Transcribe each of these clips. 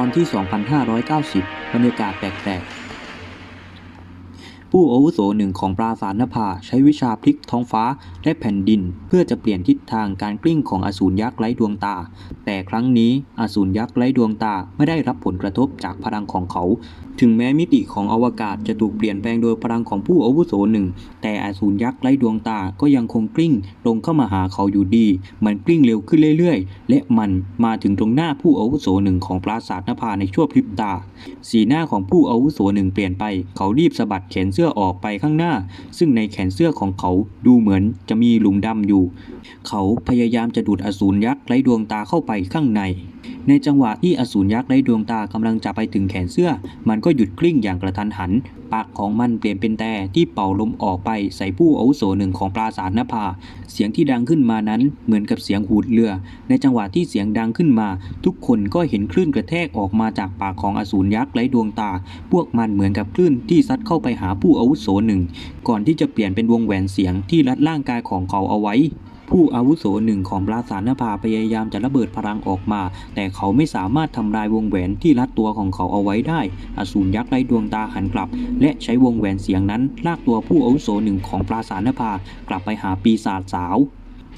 ตอนที่ 2590 บรรยากาศแปลกๆ ผู้อาวุโสหนึ่งของปราสาทนภาใช้วิชาพลิกท้องฟ้าและแผ่นดิน เพื่อจะเปลี่ยนทิศทางการกลิ้งของอสูรยักษ์ไร้ดวงตา แต่ครั้งนี้อสูรยักษ์ไร้ดวงตาไม่ได้รับผลกระทบจากพลังของเขา ถึงแม้มิติของอวกาศจะถูกเปลี่ยนแปลงโดยพลังของผู้อาวุโสหนึ่ง แต่อสูรยักษ์ไร้ดวงตาก็ยังคงกลิ้งลงเข้ามาหาเขาอยู่ดี มันกลิ้งเร็วขึ้นเรื่อยๆ และมันมาถึงตรงหน้าผู้อาวุโสหนึ่งของปราสาทนภาในชั่วพริบตา สีหน้าของผู้อาวุโสหนึ่งเปลี่ยนไป เขารีบสะบัดแขนเสื้อออกไปข้างหน้า ซึ่งในแขนเสื้อของเขาดูเหมือนจะมีหลุมดำอยู่ เขาพยายามจะดูดอสูรยักษ์ไร้ดวงตาเข้าไปข้างใน ในจังหวะที่อสูรยักษ์ไร้ดวงตากำลังจะไปถึงแขนเสื้อ มันก็หยุดกลิ้งอย่างกระทันหัน ปากของมันเปลี่ยนเป็นแต่ที่เป่าลมออกไปใส่ผู้อาวุโสหนึ่งของปราสาทนภา เสียงที่ดังขึ้นมานั้นเหมือนกับเสียงหูดเรือ ในจังหวะที่เสียงดังขึ้นมา ทุกคนก็เห็นคลื่นกระแทกออกมาจากปากของอสูรยักษ์ไร้ดวงตา พวกมันเหมือนกับคลื่นที่ซัดเข้าไปหาผู้อาวุโสหนึ่ง ก่อนที่จะเปลี่ยนเป็นวงแหวนเสียงที่รัดร่างกายของเขาเอาไว้ ผู้อาวุโสหนึ่งของปราสาทนภาพยายามจะระเบิดพลังออกมา แต่เขาไม่สามารถทำลายวงแหวนที่รัดตัวของเขาเอาไว้ได้ อสูรยักษ์ไร้ดวงตาหันกลับ และใช้วงแหวนเสียงนั้นลากตัวผู้อาวุโสหนึ่งของปราสาทนภากลับไปหาปีศาจสาว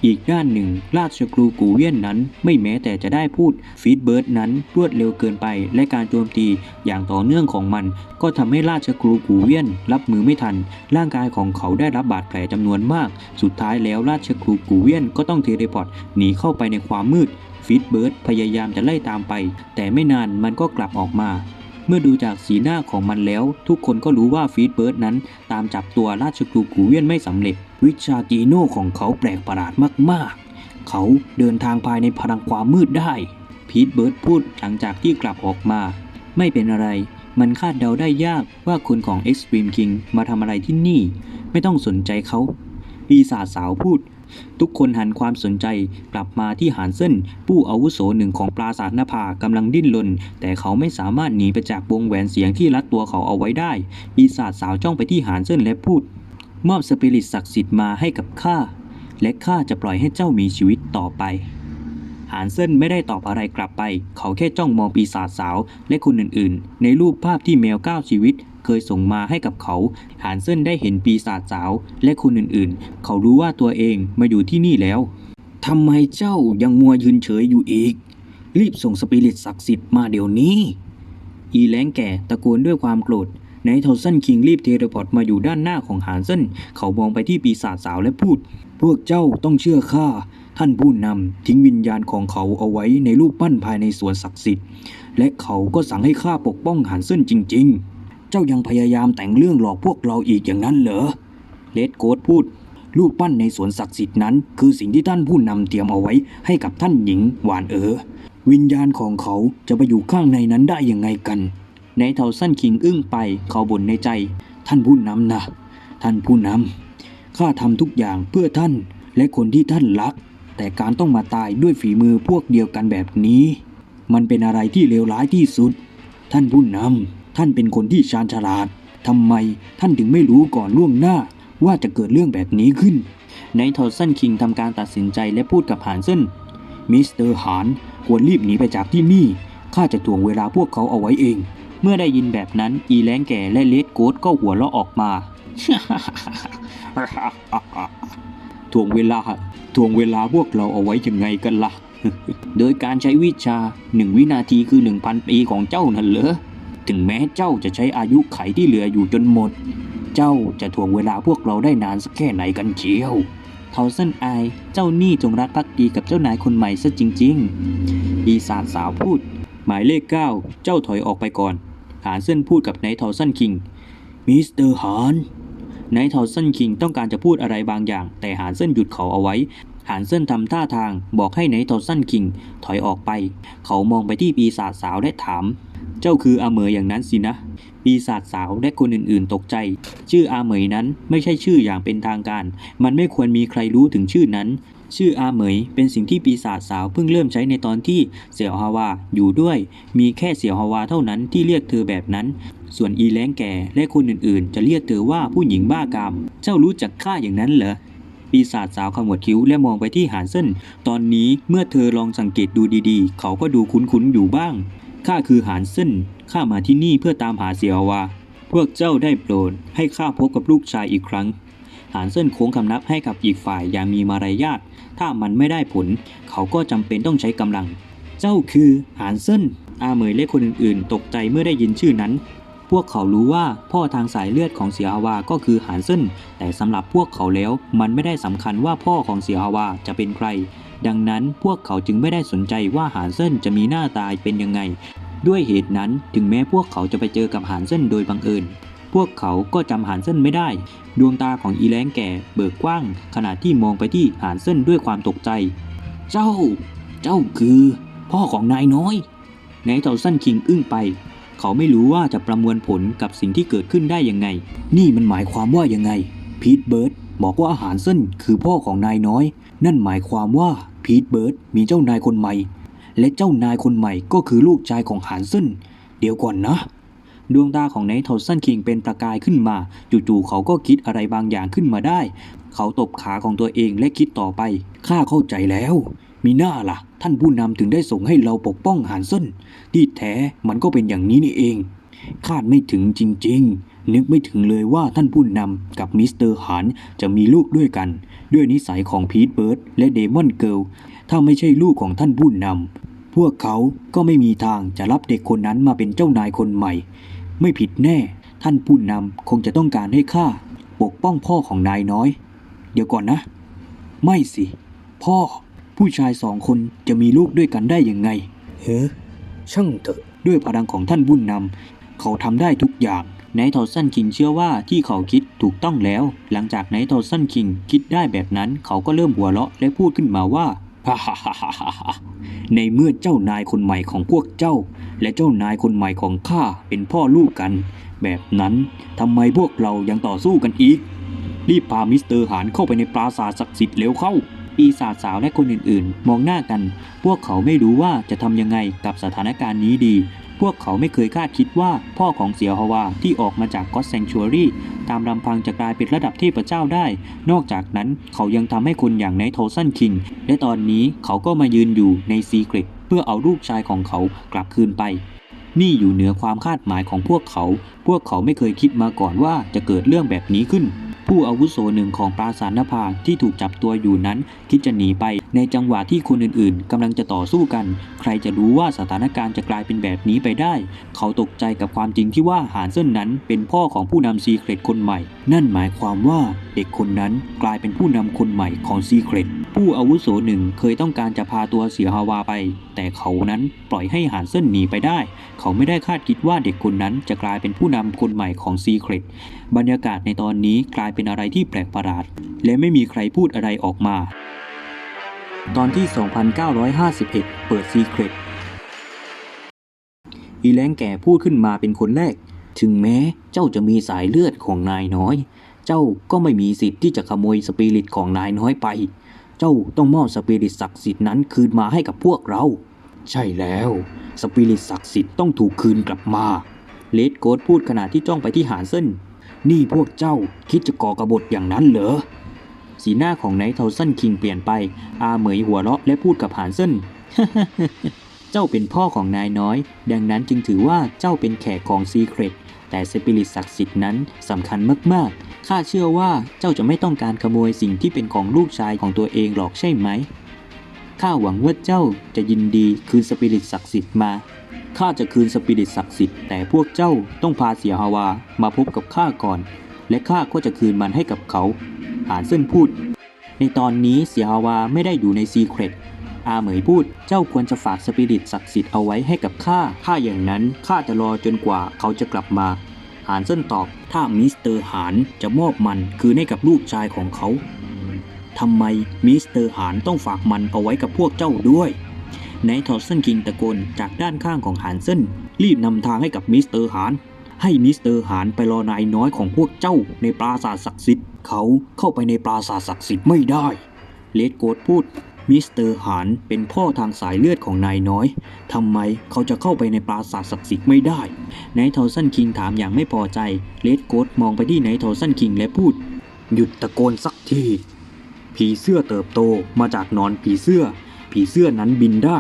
อีกด้านหนึ่ง ราชครูกูเวียนนั้น ไม่แม้แต่จะได้พูดฟีดเบิร์ดนั้นรวดเร็วเกินไป และการโจมตีอย่างต่อเนื่องของมัน ก็ทำให้ราชครูกูเวียนรับมือไม่ทัน ร่างกายของเขาได้รับบาดแผลจำนวนมาก สุดท้ายแล้วราชครูกูเวียนก็ต้องเทเลพอร์ตหนีเข้าไปในความมืดฟีดเบิร์ดพยายามจะไล่ตามไป แต่ไม่นานมันก็กลับออกมา เมื่อดูจากสีหน้าของมันแล้ว ทุกคนก็รู้ว่าฟีดเบิร์ดนั้น ตามจับตัวราชครูกูเวียนไม่สำเร็จ วิชาจีโน่ของเขาแปลกประหลาดมากๆ เขาเดินทางภายในพลังความมืดได้พีทเบิร์ดพูดหลังจากที่กลับออกมา ไม่เป็นอะไร มันคาดเดาได้ยากว่าคนของ Extreme King มาทำอะไรที่นี่ ไม่ต้องสนใจเขาปีศาจสาวพูด ทุกคนหันความสนใจกลับมาที่หานเซินผู้อาวุโสหนึ่งของปราสาทนภากำลังดิ้นรนแต่เขาไม่สามารถหนีไปจากวงแหวนเสียงที่รัดตัวเขาเอาไว้ได้ปีศาจสาวจ้องไปที่หานเซินและพูด มอบสปิริตศักดิ์สิทธิ์มาให้กับข้าและข้าจะปล่อยให้เจ้ามีชีวิตต่อไปหานเซินไม่ได้ตอบอะไรกลับไป เขาแค่จ้องมองปีศาจสาวและคนอื่นๆ ในรูปภาพที่แมวก้าวชีวิต เคยส่งมาให้กับเขาหานเซินได้เห็นปีศาจสาว และคนอื่นๆ เขารู้ว่าตัวเองมาอยู่ที่นี่แล้วทำไมเจ้ายังมัวยืนเฉยอยู่อีก รีบส่งสปิริตศักดิ์สิทธิ์มาเดี๋ยวนี้ อีแล้งแก่ตะโกนด้วยความโกรธนท์ทอสันคิงรีบเทเลพอร์ตมาอยู่ด้านหน้าของหานเซินเขามองไปที่ปีศาจสาวและพูด พวกเจ้าต้องเชื่อข้าท่านผู้นำทิ้งวิญญาณของเขาเอาไว้ในรูปปั้นภายในสวนศักดิ์สิทธิ์ และเขาก็สั่งให้ข้าปกป้องหานเซินจริง ๆ เจ้ายังพยายามแต่งเรื่องหลอกพวกเราอีกอย่างนั้นเหรอ เลดโกดพูด รูปปั้นในสวนศักดิ์สิทธิ์นั้น คือสิ่งที่ท่านผู้นำเตรียมเอาไว้ให้กับท่านหญิงหวานเอ๋อ วิญญาณของเขาจะไปอยู่ข้างในนั้นได้ยังไงกัน ในเทาสั้นคิงอึ้งไป เขาบ่นในใจ ท่านผู้นำนะ ท่านผู้นำข้าทำทุกอย่างเพื่อท่านและคนที่ท่านรัก แต่การต้องมาตายด้วยฝีมือพวกเดียวกันแบบนี้ มันเป็นอะไรที่เลวร้ายที่สุด ท่านผู้นำ ท่านเป็นคนที่ชาญฉลาดทำไมท่านถึงไม่รู้ก่อนล่วงหน้า ว่าจะเกิดเรื่องแบบนี้ขึ้น ในทอสันคิงทำการตัดสินใจและพูดกับหานเซนมิสเตอร์หานควรรีบหนีไปจากที่นี่ ข้าจะถ่วงเวลาพวกเขาเอาไว้เอง เมื่อได้ยินแบบนั้น อีแรงแก่และเลดโกดก็หัวเราะออกมา ถ่วงเวลาถ่วงเวลาพวกเราเอาไว้ยังไงกันล่ะ โดยการใช้วิชาหนึ่งวินาทีคือหนึ่งพันปีของเจ้านั่นเหรอ ถึงแม้เจ้าจะใช้อายุไขที่เหลืออยู่จนหมด เจ้าจะถ่วงเวลาพวกเราได้นานสักแค่ไหนกันเชียวเทาเส้นอเจ้านี่จงรักภักดีกับเจ้านายคนใหม่ซะจริง ๆ ปีศาจสาวพูด หมายเลขเก้าเจ้าถอยออกไปก่อน หานเส้นพูดกับนท์เทาสันคิง มิสเตอร์หานนท์เทาสันคิงต้องการจะพูดอะไรบางอย่าง แต่หานเส้นหยุดเขาเอาไว้ หานเส้นทำท่าทางบอกให้ไนท์เทาสันคิง ถอยออกไป เขามองไปที่ปีศาจสาวและถาม เจ้าคืออาเหมยอย่างนั้นสินะปีศาจสาวและคนอื่นๆ ตกใจ ชื่ออาเหมยนั้นไม่ใช่ชื่ออย่างเป็นทางการ มันไม่ควรมีใครรู้ถึงชื่อนั้น ชื่ออาเหมยเป็นสิ่งที่ปีศาจสาวเพิ่งเริ่มใช้ในตอนที่เสี่ยวฮาวาอยู่ด้วย มีแค่เสี่ยวฮาวาเท่านั้นที่เรียกเธอแบบนั้น ส่วนอีแล้งแก่และคนอื่นๆ จะเรียกเธอว่าผู้หญิงบ้ากาม เจ้ารู้จักข้าอย่างนั้นเหรอ ปีศาจสาวขมวดคิ้วและมองไปที่หานเส้นตอนนี้เมื่อเธอลองสังเกตดูดีๆ เขาก็ดูคุ้นๆอยู่บ้าง ข้าคือหานเซินข้ามาที่นี่เพื่อตามหาเสียวาพวกเจ้าได้โปรดให้ข้าพบกับลูกชายอีกครั้ง หานเซินโค้งคำนับให้กับอีกฝ่ายอย่างมีมารยาท ถ้ามันไม่ได้ผล เขาก็จำเป็นต้องใช้กำลัง เจ้าคือหานเซินอาเหมยและคนอื่นๆ ตกใจเมื่อได้ยินชื่อนั้น พวกเขารู้ว่าพ่อทางสายเลือดของเสียฮาวาก็คือหานเซินแต่สำหรับพวกเขาแล้วมันไม่ได้สำคัญว่าพ่อของเสียฮาวาจะเป็นใคร ดังนั้นพวกเขาจึงไม่ได้สนใจว่าหานเซินจะมีหน้าตาเป็นยังไง ด้วยเหตุนั้นถึงแม้พวกเขาจะไปเจอกับหานเซินโดยบังเอิญพวกเขาก็จำหานเซินไม่ได้ ดวงตาของอีแลงแก่เบิกกว้าง ขณะที่มองไปที่หานเซินด้วยความตกใจ เจ้า เจ้าคือ พ่อของนายน้อยนายเต่าสั้นคิงอึ้งไป เขาไม่รู้ว่าจะประมวลผลกับสิ่งที่เกิดขึ้นได้ยังไง นี่มันหมายความว่ายังไง พีทเบิร์ดบอกว่าอาหารเส้นคือพ่อของนายน้อย นั่นหมายความว่าพีทเบิร์ดมีเจ้านายคนใหม่ และเจ้านายคนใหม่ก็คือลูกชายของหานเส้น เดี๋ยวก่อนนะดวงตาของไนท์ทอสันคิงเป็นประกายขึ้นมา จู่ๆเขาก็คิดอะไรบางอย่างขึ้นมาได้ เขาตบขาของตัวเองและคิดต่อไป ข้าเข้าใจแล้ว มีหน้าล่ะ ท่านผู้นำถึงได้ส่งให้เราปกป้องหานเส้นที่แท้มันก็เป็นอย่างนี้นี่เอง คาดไม่ถึงจริง ๆ นึกไม่ถึงเลยว่าท่านผู้นำกับมิสเตอร์หานจะมีลูกด้วยกัน ด้วยนิสัยของพีทเบิร์ดและเดมอนเกิลถ้าไม่ใช่ลูกของท่านผู้นำพวกเขาก็ไม่มีทางจะรับเด็กคนนั้นมาเป็นเจ้านายคนใหม่ ไม่ผิดแน่ ท่านผู้นำคงจะต้องการให้ข้าปกป้องพ่อของนายน้อย เดี๋ยวก่อนนะ ไม่สิ พ่อ ผู้ชายสองคนจะมีลูกด้วยกันได้ยังไง เฮ้ช่างเถอะ ด้วยพลังของท่านบุญนำเขาทำได้ทุกอย่างไนท์ทอสันคิงเชื่อว่าที่เขาคิดถูกต้องแล้ว หลังจากไนท์ทอสันคิงคิดได้แบบนั้น เขาก็เริ่มหัวเราะและพูดขึ้นมาว่าฮ่าฮ่าฮ่าฮ่าฮ่าในเมื่อเจ้านายคนใหม่ของพวกเจ้า และเจ้านายคนใหม่ของข้าเป็นพ่อลูกกัน แบบนั้นทำไมพวกเรายังต่อสู้กันอีก รีบพามิสเตอร์หานเข้าไปในปราสาทศักดิ์สิทธิ์เร็วเข้า ปีศาจสาวและคนอื่นๆ มองหน้ากัน พวกเขาไม่รู้ว่าจะทำยังไงกับสถานการณ์นี้ดี พวกเขาไม่เคยคาดคิดว่าพ่อของเสียฮาวาที่ออกมาจากก็อตแซงช u รีตามลำพังจะกลายเป็นระดับเทพเจ้าได้ นอกจากนั้นเขายังทำให้คนอย่างไนท์โทสันคิง และตอนนี้เขาก็มายืนอยู่ในซีเกรตเพื่อเอาลูกชายของเขากลับคืนไปนี่อยู่เหนือความคาดหมายของพวกเขา พวกเขาไม่เคยคิดมาก่อนว่าจะเกิดเรื่องแบบนี้ขึ้น ผู้อาวุโสหนึ่งของปราสาทนภาที่ถูกจับตัวอยู่นั้นคิดจะหนีไป ในจังหวะที่คนอื่นๆกำลังจะต่อสู้กัน ใครจะรู้ว่าสถานการณ์จะกลายเป็นแบบนี้ไปได้ เขาตกใจกับความจริงที่ว่าหานเส้นนั้นเป็นพ่อของผู้นำซีเครตคนใหม่ นั่นหมายความว่าเด็กคนนั้นกลายเป็นผู้นำคนใหม่ของซีเครตผู้อาวุโสหนึ่งเคยต้องการจะพาตัวเสียฮาวาไป แต่เขานั้นปล่อยให้หานเส้นหนีไปได้ เขาไม่ได้คาดคิดว่าเด็กคนนั้นจะกลายเป็นผู้นำคนใหม่ของซีเครตบรรยากาศในตอนนี้กลายเป็นอะไรที่แปลกประหลาด และไม่มีใครพูดอะไรออกมา ตอนที่ 2951 เปิดซีเครตอีแรงแก่พูดขึ้นมาเป็นคนแรก ถึงแม้เจ้าจะมีสายเลือดของนายน้อย เจ้าก็ไม่มีสิทธิ์ที่จะขโมยสปิริตของนายน้อยไป เจ้าต้องมอบสปิริตศักดิ์สิทธิ์นั้นคืนมาให้กับพวกเรา ใช่แล้ว สปิริตศักดิ์สิทธิ์ต้องถูกคืนกลับมา เลดโกดพูดขณะที่จ้องไปที่หานเส้น นี่พวกเจ้าคิดจะก่อกบฏอย่างนั้นเหรอ สีหน้าของไนท์เทาสันคิงเปลี่ยนไป อาเหมยหัวเราะและพูดกับหานเส้นเจ้าเป็นพ่อของนายน้อย ดังนั้นจึงถือว่าเจ้าเป็นแขกของซีเครตแต่สปิริตศักดิ์สิทธิ์นั้นสำคัญมากๆ ข้าเชื่อว่าเจ้าจะไม่ต้องการขโมยสิ่งที่เป็นของลูกชายของตัวเองหรอกใช่ไหม ข้าหวังว่าเจ้าจะยินดีคืนสปิริตศักดิ์สิทธิ์มา ข้าจะคืนสปิริตศักดิ์สิทธิ์แต่พวกเจ้าต้องพาเสียฮาวามาพบกับข้าก่อน และข้าก็จะคืนมันให้กับเขาหานเส้นพูด ในตอนนี้เสียฮาวาไม่ได้อยู่ในซีเครตอาเหมยพูด เจ้าควรจะฝากสปิริตศักดิ์สิทธิ์เอาไว้ให้กับข้า ถ้าอย่างนั้นข้าจะรอจนกว่าเขาจะกลับมา หานเส้นตอบ ถ้ามิสเตอร์หานจะมอบมันคืนให้กับลูกชายของเขา ทำไมมิสเตอร์หานต้องฝากมันเอาไว้กับพวกเจ้าด้วยนายทอสเซนคิงตะโกนจากด้านข้างของหานเซนรีบนำทางให้กับมิสเตอร์หาน ให้มิสเตอร์หานไปรอนายน้อยของพวกเจ้าในปราสาทศักดิ์สิทธิ์เขาเข้าไปในปราสาทศักดิ์สิทธิ์ไม่ได้ เลดโกดพูด มิสเตอร์หานเป็นพ่อทางสายเลือดของนายน้อยทำไมเขาจะเข้าไปในปราสาทศักดิ์สิทธิ์ไม่ได้นายทอสันคิงถามอย่างไม่พอใจ เลดโกดมองไปที่นายทอสันคิงและพูด หยุดตะโกนสักที ผีเสื้อเติบโตมาจากหนอนผีเสื้อ ผีเสื้อนั้นบินได้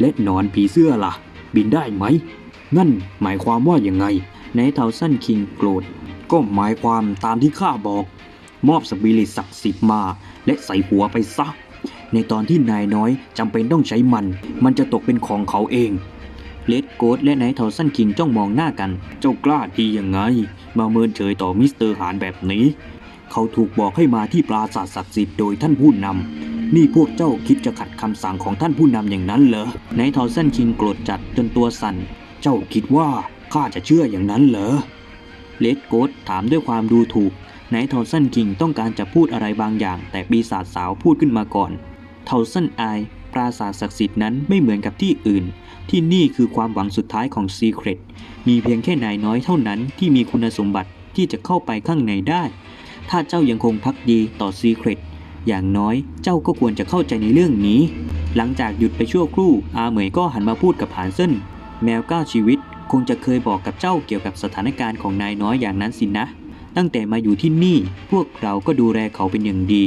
และหนอนผีเสื้อล่ะ บินได้ไหม นั่นหมายความว่าอย่างไง ในเทาสันคิงโกรธ ก็หมายความตามที่ข้าบอก มอบสปิริตศักดิ์สิทธิ์มา และใส่หัวไปซะ ในตอนที่นายน้อยจำเป็นต้องใช้มัน มันจะตกเป็นของเขาเองเลดโกดและนท์เทาสันคิงจ้องมองหน้ากัน เจ้ากล้าดียังไง มาเมินเฉยต่อมิสเตอร์หานแบบนี้ เขาถูกบอกให้มาที่ปราสาทศักดิ์สิทธิ์โดยท่านผู้นำนี่พวกเจ้าคิดจะขัดคำสั่งของท่านผู้นำอย่างนั้นเหรอนท์เทาสันคิงโกรธจัดจนตัวสั่น เจ้าคิดว่า ข้าจะเชื่ออย่างนั้นเหรอ เลดโกดถามด้วยความดูถูกนท์เทาสันคิงต้องการจะพูดอะไรบางอย่าง แต่ปีศาจสาวพูดขึ้นมาก่อนเทาสันอาย ปราสาทศักดิ์สิทธิ์นั้นไม่เหมือนกับที่อื่น ที่นี่คือความหวังสุดท้ายของซีเครตมีเพียงแค่นายน้อยเท่านั้นที่มีคุณสมบัติที่จะเข้าไปข้างในได้ ถ้าเจ้ายังคงพักดีต่อซีเครตอย่างน้อยเจ้าก็ควรจะเข้าใจในเรื่องนี้ หลังจากหยุดไปชั่วครู่อาเหมยก็หันมาพูดกับหานเซินแมวก้าชีวิต คงจะเคยบอกกับเจ้าเกี่ยวกับสถานการณ์ของนายน้อยอย่างนั้นสินะ ตั้งแต่มาอยู่ที่นี่พวกเราก็ดูแลเขาเป็นอย่างดี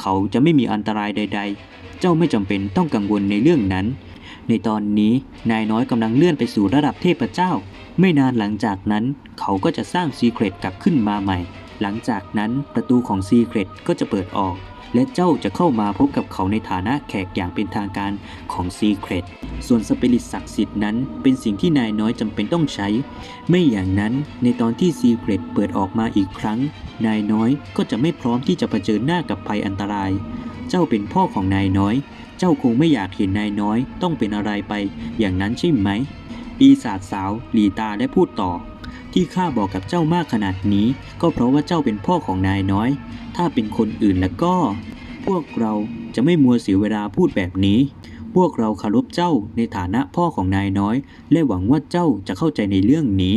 เขาจะไม่มีอันตรายใด ๆ เจ้าไม่จำเป็นต้องกังวลในเรื่องนั้น ในตอนนี้นายน้อยกำลังเลื่อนไปสู่ระดับเทพเจ้า ไม่นานหลังจากนั้น เขาก็จะสร้างซีเครตกลับขึ้นมาใหม่ หลังจากนั้นประตูของซีเครตก็จะเปิดออก และเจ้าจะเข้ามาพบกับเขาในฐานะแขกอย่างเป็นทางการของซีเครตส่วนสเปริตศักดิ์สิทธิ์นั้น เป็นสิ่งที่นายน้อยจำเป็นต้องใช้ ไม่อย่างนั้นในตอนที่ซีเครตเปิดออกมาอีกครั้ง นายน้อยก็จะไม่พร้อมที่จะเผชิญหน้ากับภัยอันตราย เจ้าเป็นพ่อของนายน้อย เจ้าคงไม่อยากเห็นนายน้อย ต้องเป็นอะไรไป อย่างนั้นใช่ไหม ปีศาจสาว หลีตาและพูดต่อ ที่ข้าบอกกับเจ้ามากขนาดนี้ ก็เพราะว่าเจ้าเป็นพ่อของนายน้อย ถ้าเป็นคนอื่นแล้วก็ พวกเราจะไม่มัวเสียเวลาพูดแบบนี้ พวกเราคารพเจ้าในฐานะพ่อของนายน้อย และหวังว่าเจ้าจะเข้าใจในเรื่องนี้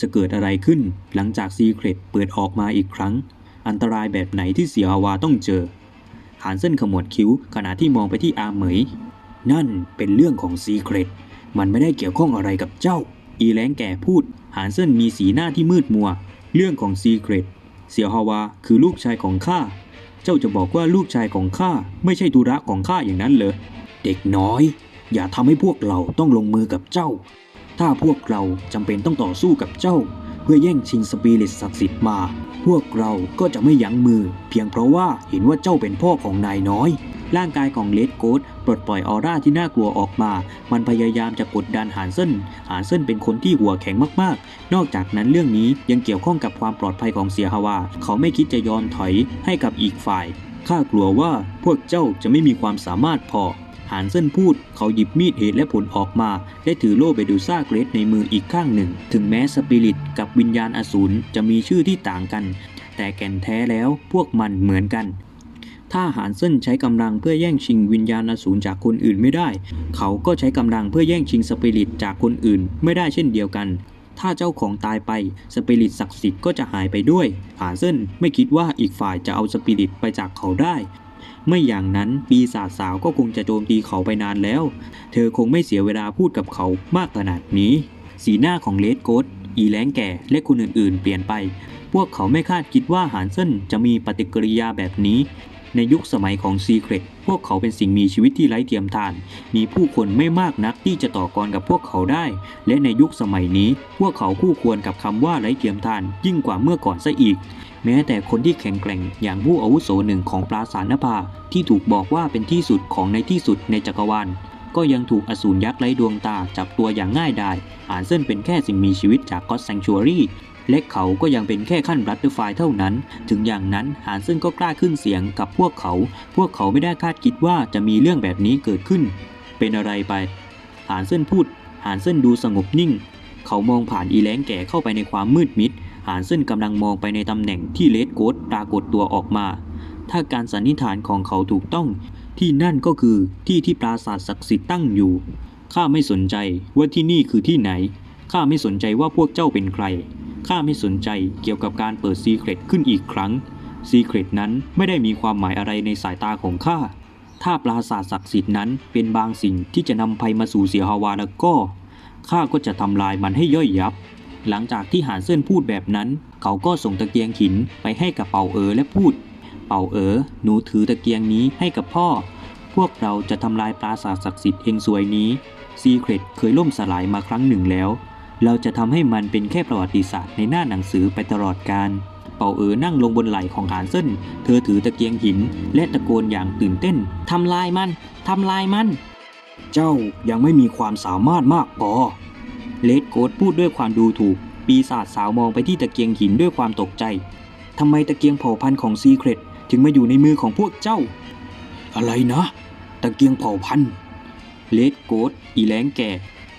จะเกิดอะไรขึ้นหลังจากซีเครตเปิดออกมาอีกครั้ง อันตรายแบบไหนที่เสียฮาวาต้องเจอหานเส้นขมวดคิ้วขณะที่มองไปที่อาเหมย นั่นเป็นเรื่องของซีเครตมันไม่ได้เกี่ยวข้องอะไรกับเจ้า อีแรงแก่พูด หานเส้นมีสีหน้าที่มืดมัว เรื่องของซีเครตเสี่ยวฮาวาคือลูกชายของข้า เจ้าจะบอกว่าลูกชายของข้าไม่ใช่ธุระของข้าอย่างนั้นเหรอ เด็กน้อย อย่าทำให้พวกเราต้องลงมือกับเจ้า ถ้าพวกเราจำเป็นต้องต่อสู้กับเจ้า เพื่อแย่งชิงสปิริตศักดิ์สิทธิ์มา พวกเราก็จะไม่ยั้งมือ เพียงเพราะว่าเห็นว่าเจ้าเป็นพ่อของนายน้อย ร่างกายของเลดโกดปลดปล่อยออร่าที่น่ากลัวออกมา มันพยายามจะกดดันหานเส้นหานเส้นเป็นคนที่หัวแข็งมากๆ นอกจากนั้นเรื่องนี้ยังเกี่ยวข้องกับความปลอดภัยของเสียฮาวา เขาไม่คิดจะยอมถอยให้กับอีกฝ่าย ข้ากลัวว่าพวกเจ้าจะไม่มีความสามารถพอหานเส้นพูด เขาหยิบมีดเหตุและผลออกมา และถือโล่เบดูซ่าเกรดในมืออีกข้างหนึ่ง ถึงแม้สปิริตกับวิญญาณอสูรจะมีชื่อที่ต่างกัน แต่แก่นแท้แล้วพวกมันเหมือนกัน ถ้าหานเส้นใช้กำลังเพื่อแย่งชิงวิญญาณอสูรจากคนอื่นไม่ได้ เขาก็ใช้กำลังเพื่อแย่งชิงสปิริตจากคนอื่น ไม่ได้เช่นเดียวกัน ถ้าเจ้าของตายไปสปิริตศักดิ์สิทธิ์ก็จะหายไปด้วยหานเส้นไม่คิดว่าอีกฝ่ายจะเอาสปิริตไปจากเขาได้ไม่อย่างนั้นปีศาจสาวก็คงจะโจมตีเขาไปนานแล้ว เธอคงไม่เสียเวลาพูดกับเขามากขนาดนี้ สีหน้าของเลดโกดอีแรงแก่และคนอื่นๆ เปลี่ยนไป พวกเขาไม่คาดคิดว่าหานเซินจะมีปฏิกิริยาแบบนี้ ในยุคสมัยของซีเครตพวกเขาเป็นสิ่งมีชีวิตที่ไร้เทียมทาน มีผู้คนไม่มากนักที่จะต่อกรกับพวกเขาได้ และในยุคสมัยนี้ พวกเขาคู่ควรกับคำว่าไร้เทียมทาน ยิ่งกว่าเมื่อก่อนซะอีก แม้แต่คนที่แข็งแกร่งอย่างผู้อาวุโสหนึ่งของปราสาทนภาที่ถูกบอกว่าเป็นที่สุดของในที่สุดในจักรวาลก็ยังถูกอสูรยักษ์ไร้ดวงตาจับตัวอย่างง่ายดายอ่านเส้นเป็นแค่สิ่งมีชีวิตจากก็อดแซงชัวรี่ และเขาก็ยังเป็นแค่ขั้นรัตเตอร์ไฟเท่านั้น ถึงอย่างนั้นหานเซินก็กล้าขึ้นเสียงกับพวกเขา พวกเขาไม่ได้คาดคิดว่าจะมีเรื่องแบบนี้เกิดขึ้น เป็นอะไรไป หานเซินพูด หานเซินดูสงบนิ่ง เขามองผ่านอีแลงแก่เข้าไปในความมืดมิด หานเซินกำลังมองไปในตำแหน่งที่เลดโกดปรากฏตัวออกมา ถ้าการสันนิษฐานของเขาถูกต้อง ที่นั่นก็คือที่ที่ปราสาทศักดิ์สิทธิ์ตั้งอยู่ข้าไม่สนใจว่าที่นี่คือที่ไหนข้าไม่สนใจว่าพวกเจ้าเป็นใคร ข้าไม่สนใจเกี่ยวกับการเปิดซีเครตขึ้นอีกครั้ง ซีเครตนั้นไม่ได้มีความหมายอะไรในสายตาของข้า ถ้าปราสาทศักดิ์สิทธิ์นั้นเป็นบางสิ่งที่จะนำภัยมาสู่เสียฮาวาแล้วก็ข้าก็จะทำลายมันให้ย่อยยับ หลังจากที่หานเซินพูดแบบนั้น เขาก็ส่งตะเกียงหินไปให้กับเป่าเอ๋อและพูด เป่าเอ๋อหนูถือตะเกียงนี้ให้กับพ่อ พวกเราจะทำลายปราสาทศักดิ์สิทธิ์เฮงสวยนี้ ซีเครตเคยล่มสลายมาครั้งหนึ่งแล้ว เราจะทำให้มันเป็นแค่ประวัติศาสตร์ในหน้าหนังสือไปตลอดกาลเป่าเอ๋อนั่งลงบนไหล่ของหานเซินเธอถือตะเกียงหิน และตะโกนอย่างตื่นเต้น ทำลายมัน ทำลายมัน เจ้ายังไม่มีความสามารถมากพอ เลดโกดพูดด้วยความดูถูก ปีศาจสาวมองไปที่ตะเกียงหินด้วยความตกใจ ทำไมตะเกียงเผ่าพันธุ์ของซีเครตถึงมาอยู่ในมือของพวกเจ้า อะไรนะ ตะเกียงเผ่าพันธุ์เลดโกดอีแลงแก่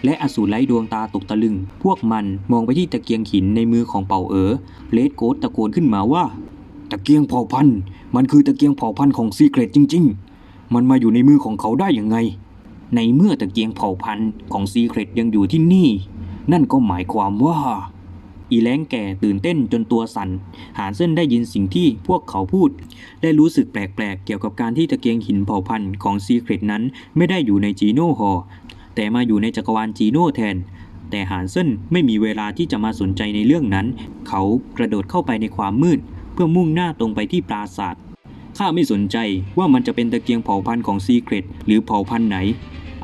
และอสูรไร้ดวงตาตกตะลึง พวกมันมองไปที่ตะเกียงหินในมือของเป่าเอ๋อเลดโกดตะโกนขึ้นมาว่า ตะเกียงเผ่าพันธุ์ มันคือตะเกียงเผ่าพันธุ์ของซีเครตจริง ๆ มันมาอยู่ในมือของเขาได้ยังไง ในเมื่อตะเกียงเผ่าพันธุ์ของซีเครตยังอยู่ที่นี่ นั่นก็หมายความว่า อีแล้งแก่ตื่นเต้นจนตัวสั่น หานเส้นได้ยินสิ่งที่พวกเขาพูดได้รู้สึกแปลกๆ เกี่ยวกับการที่ตะเกียงหินเผ่าพันธุ์ของซีเครตนั้นไม่ได้อยู่ในจีโน่ฮอร์ แต่มาอยู่ในจักรวาลจีโน่แทน แต่หานเส้นไม่มีเวลาที่จะมาสนใจในเรื่องนั้น เขากระโดดเข้าไปในความมืด เพื่อมุ่งหน้าตรงไปที่ปราศาสาทข้าไม่สนใจว่ามันจะเป็นตะเกียงเผ่าพันธุ์ของซีเครตหรือเผ่าพันธุ์ไหน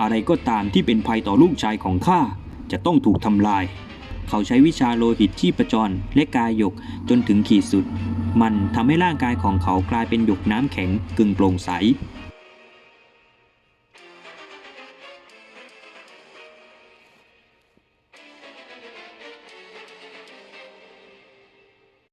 อะไรก็ตามที่เป็นภัยต่อลูกชายของข้าจะต้องถูกทำลาย เขาใช้วิชาโลหิตชีพจรและกายหยกจนถึงขีดสุด มันทำให้ร่างกายของเขากลายเป็นหยกน้ำแข็งกึ่งโปร่งใส